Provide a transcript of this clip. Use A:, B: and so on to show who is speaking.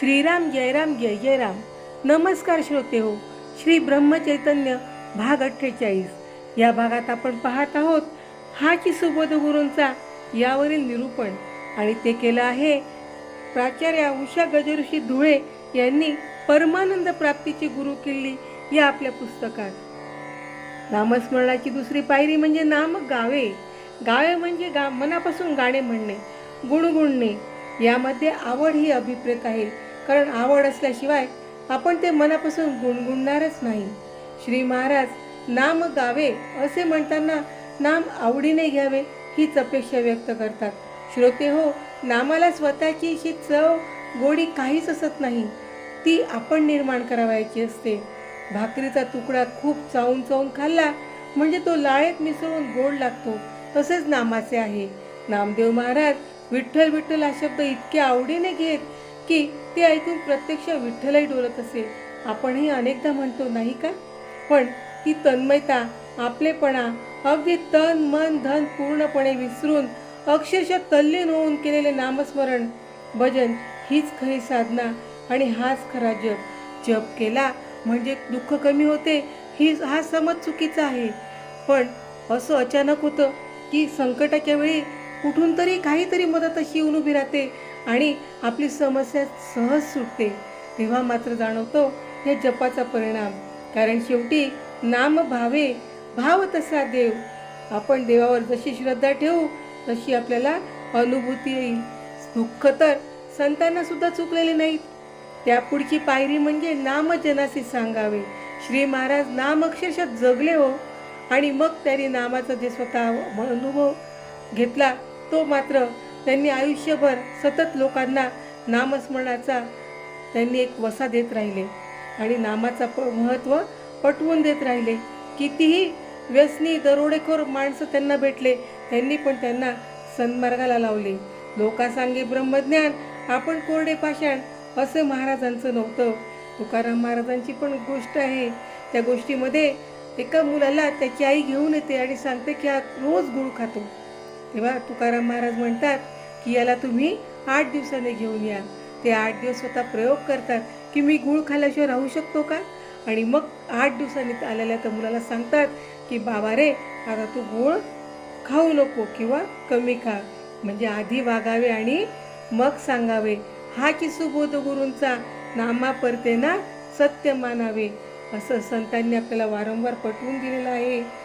A: श्रीराम जयराम जय जयराम. नमस्कार श्रोते हो श्री ब्रह्मचैतन्य भाग अठ्ठेचाळीस. या भागात आपण पाहत आहोत हा की सुबोध गुरूंचा यावरील निरूपण. आणि ते केलं आहे प्राचार्या उषा गजऋषी धुळे यांनी परमानंद प्राप्तीची गुरु किल्ली या आपल्या पुस्तकात. नामस्मरणाची दुसरी पायरी म्हणजे नाम गावे. गावे म्हणजे गा मनापासून गाणे म्हणणे गुणगुणणे. यामध्ये आवड ही अभिप्रेत आहे. कारण आवड असल्याशिवाय आपण ते मनापासून गुणगुणणारच नाही. श्री महाराज नाम गावे असे म्हणताना नाम आवडीने घ्यावे हीच अपेक्षा व्यक्त करतात. श्रोते हो नामाला स्वतःची अशी चव गोडी काहीच असत नाही. ती आपण निर्माण करावायची असते. भाकरीचा तुकडा खूप चावून चावून खाल्ला म्हणजे तो लाळेत मिसळून गोड लागतो तसेच नामाचे आहे. नामदेव महाराज विठ्ठल विठ्ठल हा शब्द इतक्या आवडीने घेत की ते ऐकून प्रत्यक्ष विठ्ठलही डोलत असे आपणही अनेकदा म्हणतो नाही का? पण ती तन्मयता आपलेपणा अगदी तन मन धन पूर्णपणे विसरून अक्षरशः तल्लीन होऊन केलेले नामस्मरण भजन हीच खरी साधना आणि हाच खरा जप. जप केला म्हणजे दुःख कमी होते ही हा समज चुकीचा आहे. पण असं अचानक होतं की संकटाच्या वेळी कुठून तरी काहीतरी मदत अशी येऊन उभी राहते आणि आपली समस्या सहज सुटते. तेव्हा मात्र जाणवतो या जपाचा परिणाम. कारण शेवटी नाम भावे भाव तसा देव. आपण देवावर जशी श्रद्धा ठेवू तशी आपल्याला अनुभूती येईल. दुःख तर संतांना सुद्धा चुकलेले नाहीत. त्या पुढची पायरी म्हणजे नामजनाशी सांगावे. श्री महाराज नाम अक्षरशः जगले हो. आणि मग त्यांनी नामाचा जे स्वतः अनुभव घेतला तो मात्र त्यांनी आयुष्यभर सतत लोकांना नामस्मरणाचा त्यांनी एक वसा देत राहिले आणि नामाचा प महत्त्व पटवून देत राहिले. कितीही व्यसनी दरोडेखोर माणसं त्यांना भेटले त्यांनी पण त्यांना सन्मार्गाला लावले. लोकासांगे ब्रह्मज्ञान आपण कोरडे पाषाण असं महाराजांचं नव्हतं. तुकाराम महाराजांची पण गोष्ट आहे. त्या गोष्टीमध्ये एका मुलाला त्याची आई घेऊन येते आणि सांगते की हा रोज गुळ खातो. तेव्हा तुकाराम महाराज म्हणतात की याला तुम्ही आठ दिवसाने घेऊन या. ते आठ दिवस स्वतः प्रयोग करतात की मी गुळ खाल्ल्याशिवाय राहू शकतो का? आणि मग आठ दिवसांनी आलेल्या त्या मुलाला सांगतात की बाबा रे आता तू गुळ खाऊ नको किंवा कमी खा. म्हणजे आधी वागावे आणि मग सांगावे. हा की सुबोध गुरूंचा नामा परतेना सत्य मानावे. असं संतांनी आपल्याला वारंवार पटवून दिलेलं आहे.